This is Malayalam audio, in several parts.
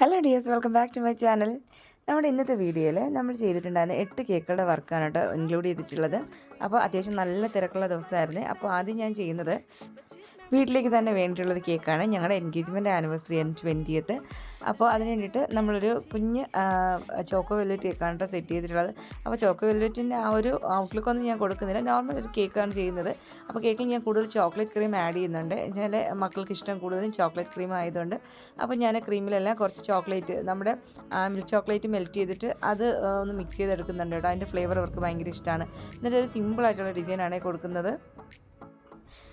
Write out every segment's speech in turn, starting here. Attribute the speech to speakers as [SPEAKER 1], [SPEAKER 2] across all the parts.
[SPEAKER 1] Hello dears welcome back to my channel നമ്മുടെ ഇന്നത്തെ വീഡിയോയിൽ നമ്മൾ ചെയ്തിട്ടുണ്ടായിരുന്ന എട്ട് കേക്കുകളുടെ വർക്കാണ് കേട്ടോ ഇൻക്ലൂഡ് ചെയ്തിട്ടുള്ളത്. അപ്പോൾ അത്യാവശ്യം നല്ല തിരക്കുള്ള ദിവസമായിരുന്നു. അപ്പോൾ ആദ്യം ഞാൻ ചെയ്യുന്നത് വീട്ടിലേക്ക് തന്നെ വേണ്ടിയിട്ടുള്ളൊരു കേക്കാണ്. ഞങ്ങളുടെ എൻഗേജ്മെന്റ് ആനിവേഴ്സറി ആയിരുന്നു ട്വന്റിയത്ത് അപ്പോൾ അതിന് വേണ്ടിയിട്ട് നമ്മളൊരു കുഞ്ഞ് ചോക്കോ വെൽവെറ്റ് കേക്കാണ് കേട്ടോ സെറ്റ് ചെയ്തിട്ടുള്ളത്. അപ്പോൾ ചോക്കോ വെൽവെറ്റിന്റെ ആ ഒരു ഔട്ട്ലുക്ക് ഒന്നും ഞാൻ കൊടുക്കുന്നില്ല. നോർമൽ ഒരു കേക്കാണ് ചെയ്യുന്നത്. അപ്പോൾ കേക്കിൽ ഞാൻ കൂടുതൽ ചോക്ലേറ്റ് ക്രീം ആഡ് ചെയ്യുന്നുണ്ട്. ചില മക്കൾക്ക് ഇഷ്ടം കൂടുതലും ചോക്ലേറ്റ് ക്രീം ആയതുകൊണ്ട്. അപ്പോൾ ഞാൻ ക്രീമിലെല്ലാം കുറച്ച് ചോക്ലേറ്റ് നമ്മുടെ മിൽക്ക് ചോക്ലേറ്റ് മെൽറ്റ് ചെയ്തിട്ട് അത് ഒന്ന് മിക്സ് ചെയ്തെടുക്കുന്നുണ്ട് കേട്ടോ. അതിന്റെ ഫ്ലേവർ അവർക്ക് ഭയങ്കര ഇഷ്ടമാണ്. എന്നിട്ട് ഒരു സിമ്പിളായിട്ടുള്ള ഡിസൈനാണ് കൊടുക്കുന്നത്.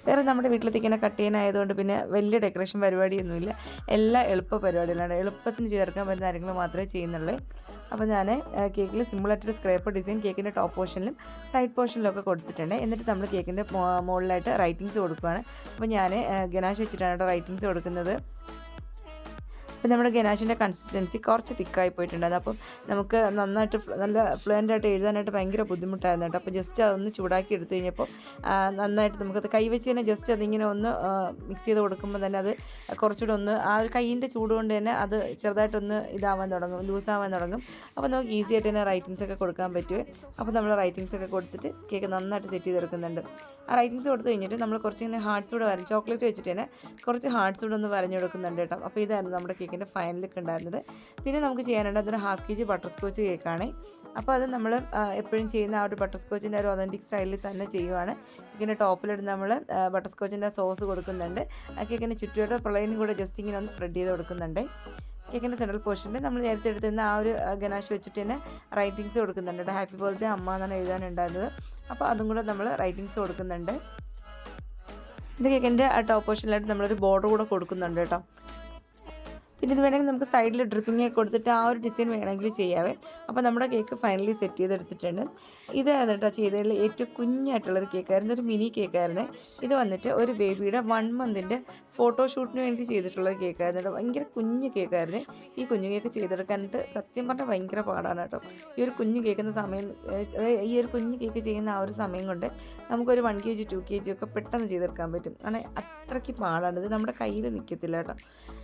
[SPEAKER 1] വേറെ നമ്മുടെ വീട്ടിലത്തേക്ക് ഇങ്ങനെ കട്ട് ചെയ്യാനായതുകൊണ്ട് പിന്നെ വലിയ ഡെക്കറേഷൻ പരിപാടിയൊന്നുമില്ല. എല്ലാ എളുപ്പ പരിപാടികളാണ്. എളുപ്പത്തിന് ചെയ്തെടുക്കാൻ പറ്റുന്ന കാര്യങ്ങൾ മാത്രമേ ചെയ്യുന്നുള്ളൂ. അപ്പോൾ ഞാൻ കേക്കിൽ സിമ്പിളായിട്ടൊരു സ്ക്രേപ്പ് ഡിസൈൻ കേക്കിന്റെ ടോപ്പ് പോർഷനിലും സൈഡ് പോർഷനിലും ഒക്കെ കൊടുത്തിട്ടുണ്ട്. എന്നിട്ട് നമ്മൾ കേക്കിന്റെ മുകളിലായിട്ട് റൈറ്റിങ്സ് കൊടുക്കുകയാണ് അപ്പോൾ ഞാൻ ഗനാഷ് വെച്ചിട്ടാണ് റൈറ്റിങ്സ് കൊടുക്കുന്നത്. അപ്പോൾ നമ്മുടെ ഗനാഷിന്റെ കൺസിസ്റ്റൻസി കുറച്ച് തിക്കായി പോയിട്ടുണ്ടായിരുന്നു. അപ്പം നമുക്ക് നന്നായിട്ട് നല്ല ഫ്ലുവന്റ് ആയിട്ട് എഴുതാനായിട്ട് ഭയങ്കര ബുദ്ധിമുട്ടായിരുന്നു കേട്ടോ. അപ്പോൾ ജസ്റ്റ് അതൊന്ന് ചൂടാക്കി എടുത്തു കഴിഞ്ഞപ്പോൾ നന്നായിട്ട് നമുക്കത് കൈവച്ച് തന്നെ ജസ്റ്റ് അതിങ്ങനെ ഒന്ന് മിക്സ് ചെയ്ത് കൊടുക്കുമ്പോൾ തന്നെ അത് കുറച്ചുകൂടെ ഒന്ന് ആ ഒരു കൈയിന്റെ ചൂട് കൊണ്ട് തന്നെ അത് ചെറുതായിട്ടൊന്ന് ഇതാവാൻ തുടങ്ങും ലൂസാവാൻ തുടങ്ങും. അപ്പോൾ നമുക്ക് ഈസി ആയിട്ട് തന്നെ റൈറ്റിങ്സ് ഒക്കെ കൊടുക്കാൻ പറ്റുമേ അപ്പോൾ നമ്മൾ റൈറ്റിങ്സ് ഒക്കെ കൊടുത്തിട്ട് കേക്ക് നന്നായിട്ട് സെറ്റ് ചെയ്തെടുക്കുന്നുണ്ട്. ആ റൈറ്റിങ്സ് കൊടുത്തു കഴിഞ്ഞിട്ട് നമ്മൾ കുറച്ച് ഇങ്ങനെ ഹാർട്സ് കൂടെ വരഞ്ഞ് ചോക്ലേറ്റ് വെച്ചിട്ട് തന്നെ കുറച്ച് ഹാർട്സ് കൂടെ ഒന്ന് വരഞ്ഞു കൊടുക്കുന്നുണ്ട് കേട്ടോ. അപ്പോൾ ഇതായിരുന്നു നമ്മുടെ കേക്കിന്റെ ഫൈനൽ ലുക്ക് ഉണ്ടായിരുന്നത്. പിന്നെ നമുക്ക് ചെയ്യാനുള്ളത് ഒരു half K G butterscotch കേക്കാണ് അപ്പോൾ അത് നമ്മൾ എപ്പോഴും ചെയ്യുന്ന ആ ഒരു ബട്ടർ സ്കോച്ചിന്റെ ഒരു ഒതന്റിക് സ്റ്റൈലിൽ തന്നെ ചെയ്യുവാണ്. ഇങ്ങനെ ടോപ്പിലിടുന്ന നമ്മൾ ബട്ടർ സ്കോച്ചിന്റെ സോസ് കൊടുക്കുന്നുണ്ട്. ആ കേക്കിന്റെ ചുറ്റുവട്ട പ്രളയനും കൂടെ ജസ്റ്റ് ഇങ്ങനെ ഒന്ന് സ്പ്രെഡ് ചെയ്ത് കൊടുക്കുന്നുണ്ട്. കേക്കിന്റെ സെൻട്രൽ പോർഷനിൽ നമ്മൾ നേരത്തെ എടുത്തുനിന്ന് ആ ഒരു ഗനാഷ് വെച്ചിട്ട് തന്നെ റൈറ്റിങ്സ് കൊടുക്കുന്നുണ്ട് ഹാപ്പി ബർത്ത്ഡേ അമ്മ എന്നാണ് എഴുതാനുണ്ടായിരുന്നത് അപ്പോൾ അതും കൂടെ നമ്മൾ റൈറ്റിങ്സ് കൊടുക്കുന്നുണ്ട്. എന്റെ കേക്കിന്റെ ടോപ്പ് പോർഷനിലായിട്ട് നമ്മളൊരു ബോർഡർ കൂടെ കൊടുക്കുന്നുണ്ട് കേട്ടോ. പിന്നെ ഇത് വേണമെങ്കിൽ നമുക്ക് സൈഡിൽ ഡ്രിപ്പിംഗ് ഒക്കെ കൊടുത്തിട്ട് ആ ഒരു ഡിസൈൻ വേണമെങ്കിൽ ചെയ്യാവേ. അപ്പോൾ നമ്മുടെ കേക്ക് ഫൈനലി സെറ്റ് ചെയ്തെടുത്തിട്ടുണ്ട്. ഇത് കേട്ടോ ചെയ്തതിൽ ഏറ്റവും കുഞ്ഞായിട്ടുള്ളൊരു കേക്കായിരുന്നു ഒരു മിനി കേക്കായിരുന്നു ഇത് വന്നിട്ട് ഒരു ബേബിയുടെ വൺ മന്തിന്റെ ഫോട്ടോഷൂട്ടിന് വേണ്ടി ചെയ്തിട്ടുള്ള കേക്കായിരുന്നു കേട്ടോ ഭയങ്കര കുഞ്ഞ് കേക്കായിരുന്നു ഈ കുഞ്ഞു കേക്ക് ചെയ്തെടുക്കാനായിട്ട് സത്യം പറഞ്ഞാൽ ഭയങ്കര പാടാണ് കേട്ടോ. ഈ ഒരു കുഞ്ഞ് കേൾക്കുന്ന സമയം ഈ ഒരു കുഞ്ഞ് കേക്ക് ചെയ്യുന്ന ആ ഒരു സമയം കൊണ്ട് നമുക്കൊരു one K G two K G ഒക്കെ പെട്ടെന്ന് ചെയ്തെടുക്കാൻ പറ്റും. കാരണം അത്രയ്ക്ക് പാടാണ്. ഇത് നമ്മുടെ കയ്യിൽ നിൽക്കത്തില്ല കേട്ടോ.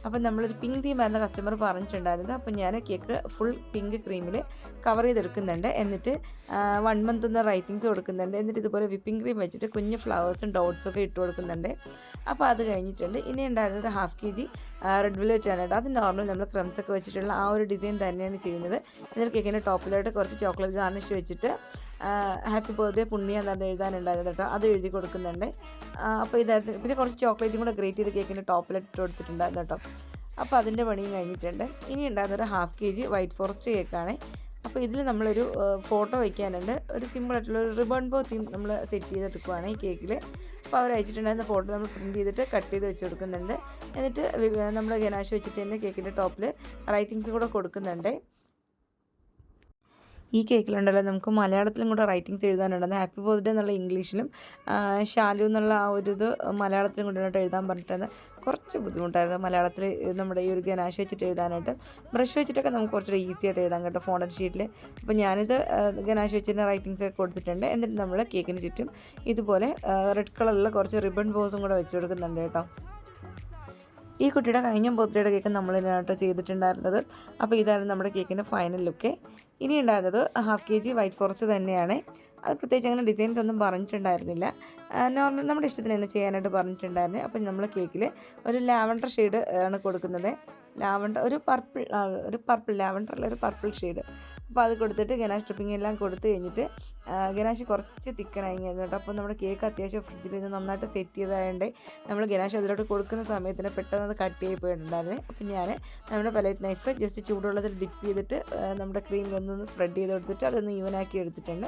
[SPEAKER 1] അപ്പം നമ്മളൊരു പിങ്ക് തീം എന്ന കസ്റ്റമർ പറഞ്ഞിട്ടുണ്ടായിരുന്നത് അപ്പം ഞാൻ കേക്ക് ഫുൾ പിങ്ക് ക്രീമിൽ കവർ ചെയ്തെടുക്കുന്നുണ്ട്. എന്നിട്ട് വൺ മന്ത് എന്ന റൈറ്റിങ്സ് കൊടുക്കുന്നുണ്ട്. എന്നിട്ട് ഇതുപോലെ വിപ്പിംഗ് ക്രീം വെച്ചിട്ട് കുഞ്ഞ് ഫ്ലവേഴ്സും ഡോട്ട്സും ഒക്കെ ഇട്ട് കൊടുക്കുന്നുണ്ട്. അപ്പോൾ അത് കഴിഞ്ഞിട്ടുണ്ട്. ഇനി ഉണ്ടായിരുന്നത് half K G red velvet ആണ് കേട്ടോ. അത് നോർമൽ നമ്മൾ ക്രംസ് ഒക്കെ വെച്ചിട്ടുള്ള ആ ഒരു ഡിസൈൻ തന്നെയാണ് ചെയ്യുന്നത്. എന്നിട്ട് കേക്കിന്റെ ടോപ്പിലായിട്ട് കുറച്ച് ചോക്ലേറ്റ് ഗാർണിഷ് വെച്ചിട്ട് ഹാപ്പി ബർത്ത്ഡേ പുണ്യ എന്നാണ് എഴുതാനുണ്ടായിരുന്നു കേട്ടോ. അത് എഴുതി കൊടുക്കുന്നുണ്ട്. അപ്പോൾ ഇതായിരുന്നു പിന്നെ കുറച്ച് ചോക്ലേറ്റും കൂടെ ഗ്രേറ്റ് ചെയ്ത് കേക്കിന്റെ ടോപ്പിലിട്ട് കൊടുത്തിട്ടുണ്ടായിരുന്നു കേട്ടോ. അപ്പോൾ അതിന്റെ പണിയും കഴിഞ്ഞിട്ടുണ്ട്. ഇനി ഉണ്ടായിരുന്നൊരു half K G white forest കേക്കാണ് അപ്പോൾ ഇതിൽ നമ്മളൊരു ഫോട്ടോ വയ്ക്കാനുണ്ട് ഒരു സിമ്പിളായിട്ടുള്ള ഒരു റിബൺ ബോ തീം നമ്മൾ സെറ്റ് ചെയ്തെടുക്കുവാണ് ഈ കേക്കിൽ അപ്പോൾ അവർ അയച്ചിട്ടുണ്ടായിരുന്ന ഫോട്ടോ നമ്മൾ പ്രിന്റ് ചെയ്തിട്ട് കട്ട് ചെയ്ത് വെച്ച് കൊടുക്കുന്നുണ്ട്. എന്നിട്ട് നമ്മൾ ഗനാശ് വെച്ചിട്ട് തന്നെ കേക്കിന്റെ ടോപ്പിൽ റൈറ്റിങ്സ് കൂടെ കൊടുക്കുന്നുണ്ട്. ഈ കേക്കിലുണ്ടല്ലോ. നമുക്ക് മലയാളത്തിലും കൂടെ റൈറ്റിങ്സ് എഴുതാനുണ്ടെന്ന് ഹാപ്പി ബർത്ത്ഡേ എന്നുള്ള ഇംഗ്ലീഷിലും ഷാലു എന്നുള്ള ആ ഒരു ഇത് മലയാളത്തിലും കൊണ്ടുവന്നിട്ട് എഴുതാൻ പറഞ്ഞിട്ടുണ്ട് കുറച്ച് ബുദ്ധിമുട്ടായിരുന്നു മലയാളത്തിൽ നമ്മുടെ ഈ ഒരു ഗനാശ് വെച്ചിട്ട് എഴുതാനായിട്ട്. ബ്രഷ് വെച്ചിട്ടൊക്കെ നമുക്ക് കുറച്ചുകൂടെ ഈസി ആയിട്ട് എഴുതാൻ കേട്ടോ ഫോണ്ടൻ ഷീറ്റിൽ അപ്പോൾ ഞാനിത് ഗനാശ വെച്ചിട്ട് റൈറ്റിങ്സ് ഒക്കെ കൊടുത്തിട്ടുണ്ട്. എന്നിട്ട് നമ്മൾ കേക്കിന് ചുറ്റും ഇതുപോലെ റെഡ് കളറിലുള്ള കുറച്ച് റിബൺ ബോസും കൂടെ വെച്ച് കൊടുക്കുന്നുണ്ട് കേട്ടോ. ഈ കുട്ടിയുടെ കഴിഞ്ഞ ബർത്ത്ഡേയുടെ കേക്ക് നമ്മൾ ഇതിനായിട്ട് ചെയ്തിട്ടുണ്ടായിരുന്നത്. അപ്പോൾ ഇതായിരുന്നു നമ്മുടെ കേക്കിന്റെ ഫൈനൽ ലുക്ക് ഇനി ഉണ്ടായിരുന്നത് half K G white forest തന്നെയാണ്. അത് പ്രത്യേകിച്ച് അങ്ങനെ ഡിസൈൻസ് ഒന്നും പറഞ്ഞിട്ടുണ്ടായിരുന്നില്ല. നോർമൽ നമ്മുടെ ഇഷ്ടത്തിന് തന്നെ ചെയ്യാനായിട്ട് പറഞ്ഞിട്ടുണ്ടായിരുന്നു. അപ്പോൾ നമ്മൾ കേക്കിൽ ഒരു ലാവണ്ടർ ഷെയ്ഡ് ആണ് കൊടുക്കുന്നത്. ലാവണ്ടർ ഒരു പർപ്പിൾ ഒരു പർപ്പിൾ ലാവണ്ടർ അല്ല ഒരു പർപ്പിൾ ഷെയ്ഡ് അപ്പോൾ അത് കൊടുത്തിട്ട് ഗനാഷ് ട്രിപ്പിംഗ് എല്ലാം കൊടുത്തു കഴിഞ്ഞിട്ട് ഗനാഷ് കുറച്ച് തിക്കനായി കേട്ടോ. അപ്പോൾ നമ്മുടെ കേക്ക് അത്യാവശ്യം ഫ്രിഡ്ജിൽ നിന്ന് നന്നായിട്ട് സെറ്റ് ചെയ്തതായതുകൊണ്ട് നമ്മൾ ഗനാഷ് അതിലോട്ട് കൊടുക്കുന്ന സമയത്തിന് പെട്ടെന്ന് അത് കട്ട് ചെയ്ത് പോയിട്ടുണ്ടായിരുന്നു. അപ്പോൾ ഞാൻ നമ്മുടെ പലറ്റ് നൈഫ് ജസ്റ്റ് ചൂടുവെള്ളത്തിൽ ഡിപ്പ് ചെയ്തിട്ട് നമ്മുടെ ക്രീം ഒന്നൊന്ന് സ്പ്രെഡ് ചെയ്ത് കൊടുത്തിട്ട് അതൊന്ന് ഈവനാക്കി എടുത്തിട്ടുണ്ട്.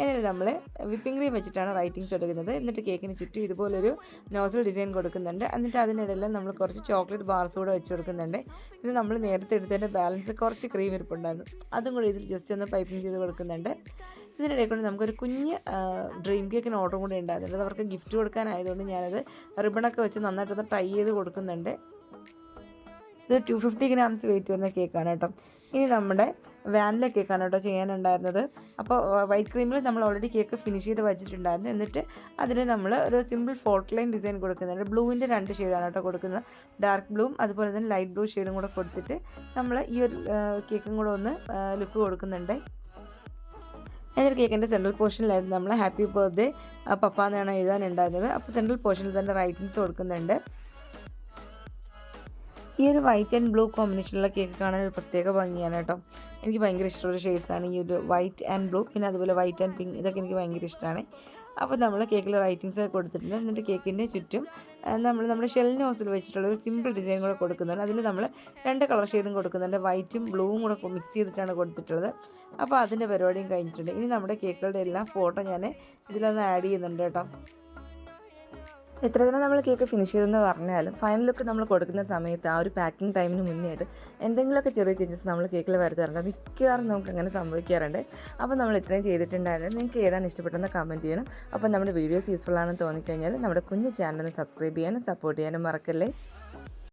[SPEAKER 1] എന്നിട്ട് നമ്മൾ വിപ്പിംഗ് ക്രീം വെച്ചിട്ടാണ് റൈറ്റിങ്സ് എടുക്കുന്നത്. എന്നിട്ട് കേക്കിന് ചുറ്റും ഇതുപോലൊരു നോസൽ ഡിസൈൻ കൊടുക്കുന്നുണ്ട്. എന്നിട്ട് അതിനിടയിൽ നമ്മൾ കുറച്ച് ചോക്ലേറ്റ് ബാർസ് കൂടെ വെച്ച് കൊടുക്കുന്നുണ്ട്. ഇത് നമ്മൾ നേരത്തെ എടുത്തതിന്റെ ബാലൻസ് കുറച്ച് ക്രീം ഇരിപ്പുണ്ടായിരുന്നു. അതും കൂടി ഇതിൽ ജസ്റ്റ് ഒന്ന് പൈപ്പിംഗ് ചെയ്ത് കൊടുക്കുന്നുണ്ട്. ഇതിനിടയിൽ കൊണ്ട് നമുക്കൊരു കുഞ്ഞ് ഡ്രീം കേക്കിന് ഓർഡർ കൂടി ഉണ്ടായിരുന്നു. അവർക്ക് ഗിഫ്റ്റ് കൊടുക്കാനായതുകൊണ്ട് ഞാനത് റിബണൊക്കെ വെച്ച് നന്നായിട്ടൊന്ന് ടൈ ചെയ്ത് കൊടുക്കുന്നുണ്ട്. ഇത് ടു ഫിഫ്റ്റി ഗ്രാംസ് വെയിറ്റ് വരുന്ന കേക്കാണ് കേട്ടോ. ഇനി നമ്മുടെ വാനില കേക്കാണ് കേട്ടോ ചെയ്യാനുണ്ടായിരുന്നത്. അപ്പോൾ വൈറ്റ് ക്രീമിൽ നമ്മൾ ഓൾറെഡി കേക്ക് ഫിനിഷ് ചെയ്ത് വെച്ചിട്ടുണ്ടായിരുന്നു. എന്നിട്ട് അതിൽ നമ്മൾ ഒരു സിമ്പിൾ ഫോർട്ട് ലൈൻ ഡിസൈൻ കൊടുക്കുന്നുണ്ട്. ബ്ലൂവിന്റെ രണ്ട് ഷെയ്ഡാണ് കേട്ടോ കൊടുക്കുന്നത്. ഡാർക്ക് ബ്ലൂവും അതുപോലെ തന്നെ ലൈറ്റ് ബ്ലൂ ഷെയ്ഡും കൂടെ കൊടുത്തിട്ട് നമ്മൾ ഈ ഒരു കേക്കും കൂടെ ഒന്ന് ലുക്ക് കൊടുക്കുന്നുണ്ട്. എന്നിട്ട് കേക്കിന്റെ സെൻട്രൽ പോർഷനിലായിരുന്നു നമ്മൾ ഹാപ്പി ബർത്ത്ഡേ. പപ്പ എന്നാണ് എഴുതാനുണ്ടായിരുന്നത്. അപ്പോൾ സെൻട്രൽ പോർഷനിൽ തന്നെ റൈറ്റിങ്സ് കൊടുക്കുന്നുണ്ട്. ഈ ഒരു വൈറ്റ് ആൻഡ് ബ്ലൂ കോമ്പിനേഷനിലുള്ള കേക്ക് കാണാൻ ഒരു പ്രത്യേക ഭംഗിയാണ് കേട്ടോ. എനിക്ക് ഭയങ്കര ഇഷ്ടമുള്ള ഷെയ്ഡ്സാണ് ഈ ഒരു വൈറ്റ് ആൻഡ് ബ്ലൂ പിന്നെ അതുപോലെ വൈറ്റ് ആൻഡ് പിങ്ക് ഇതൊക്കെ എനിക്ക് ഭയങ്കര ഇഷ്ടമാണ്. അപ്പോൾ നമ്മൾ കേക്കിൽ റൈറ്റിങ്സ് ഒക്കെ കൊടുത്തിട്ടുണ്ട്. എന്നിട്ട് കേക്കിന്റെ ചുറ്റും നമ്മൾ നമ്മുടെ ഷെൽ നോസിൽ വെച്ചിട്ടുള്ള ഒരു സിമ്പിൾ ഡിസൈൻ കൂടെ കൊടുക്കുന്നുണ്ട്. അതിൽ നമ്മൾ രണ്ട് കളർ ഷെയ്ഡും കൊടുക്കുന്നുണ്ട്. വൈറ്റും ബ്ലൂവും കൂടെ മിക്സ് ചെയ്തിട്ടാണ് കൊടുത്തിട്ടുള്ളത്. അപ്പോൾ അതിന്റെ പരിപാടിയും കഴിഞ്ഞിട്ടുണ്ട്. ഇനി നമ്മുടെ കേക്കുകളുടെ എല്ലാം ഫോട്ടോ ഞാൻ ഇതിലൊന്ന് ആഡ് ചെയ്യുന്നുണ്ട് കേട്ടോ. എത്ര തന്നെ നമ്മൾ കേക്ക് ഫിനിഷ് ചെയ്തെന്ന് പറഞ്ഞാലും ഫൈനൽ ലുക്ക് നമ്മൾ കൊടുക്കുന്ന സമയത്ത് ആ ഒരു പാക്കിംഗ് ടൈമിന് മുന്നേ ആയിട്ട് എന്തെങ്കിലുമൊക്കെ ചെറിയ ചേഞ്ചസ് നമ്മൾ കേക്കിൽ വരുത്താറുണ്ട്. മിക്കവാറും നമുക്ക് അങ്ങനെ സംഭവിക്കാറുണ്ട്. അപ്പോൾ നമ്മൾ ഇത്രയും ചെയ്തിട്ടുണ്ടായിരുന്നു നിങ്ങൾക്ക് ഏതാണ് ഇഷ്ടപ്പെട്ടെന്ന് കമന്റ് ചെയ്യണം. അപ്പോൾ നമ്മുടെ വീഡിയോസ് യൂസ്ഫുൾ ആണെന്ന് തോന്നിക്കഴിഞ്ഞാൽ നമ്മുടെ കുഞ്ഞു ചാനൽ ഒന്ന് സബ്സ്ക്രൈബ് ചെയ്യാനും സപ്പോർട്ട് ചെയ്യാനും മറക്കല്ലേ?